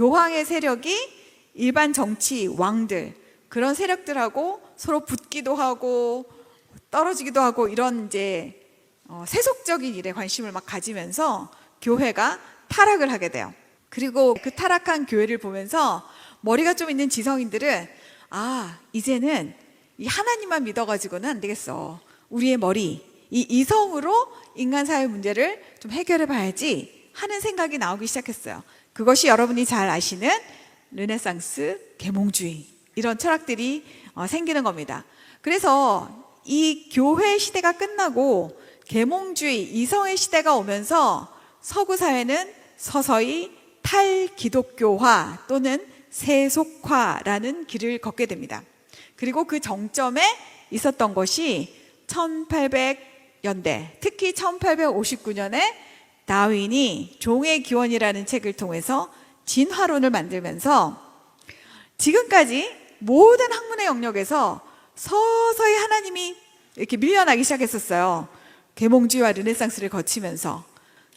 교황의 세력이 일반 정치 왕들 그런 세력들하고 서로 붙기도 하고 떨어지기도 하고 이런 이제 어, 세속적인 일에 관심을 막 가지면서 교회가 타락을 하게 돼요. 그리고 그 타락한 교회를 보면서 머리가 좀 있는 지성인들은 아 이제는 이 하나님만 믿어가지고는 안 되겠어. 우리의 머리 이 이성으로 인간 사회 문제를 좀 해결해 봐야지 하는 생각이 나오기 시작했어요. 그것이 여러분이 잘 아시는 르네상스 계몽주의 이런 철학들이 어, 생기는 겁니다. 그래서 이 교회 시대가 끝나고 계몽주의 이성의 시대가 오면서 서구 사회는 서서히 탈기독교화 또는 세속화라는 길을 걷게 됩니다. 그리고 그 정점에 있었던 것이 1800년대, 특히 1859년에 다윈이 종의 기원이라는 책을 통해서 진화론을 만들면서 지금까지 모든 학문의 영역에서 서서히 하나님이 이렇게 밀려나기 시작했었어요. 계몽주의와 르네상스를 거치면서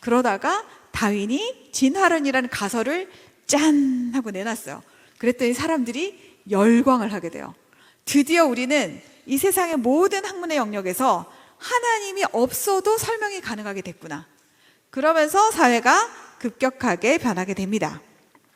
그러다가 다윈이 진화론이라는 가설을 짠 하고 내놨어요. 그랬더니 사람들이 열광을 하게 돼요. 드디어 우리는 이 세상의 모든 학문의 영역에서 하나님이 없어도 설명이 가능하게 됐구나. 그러면서 사회가 급격하게 변하게 됩니다.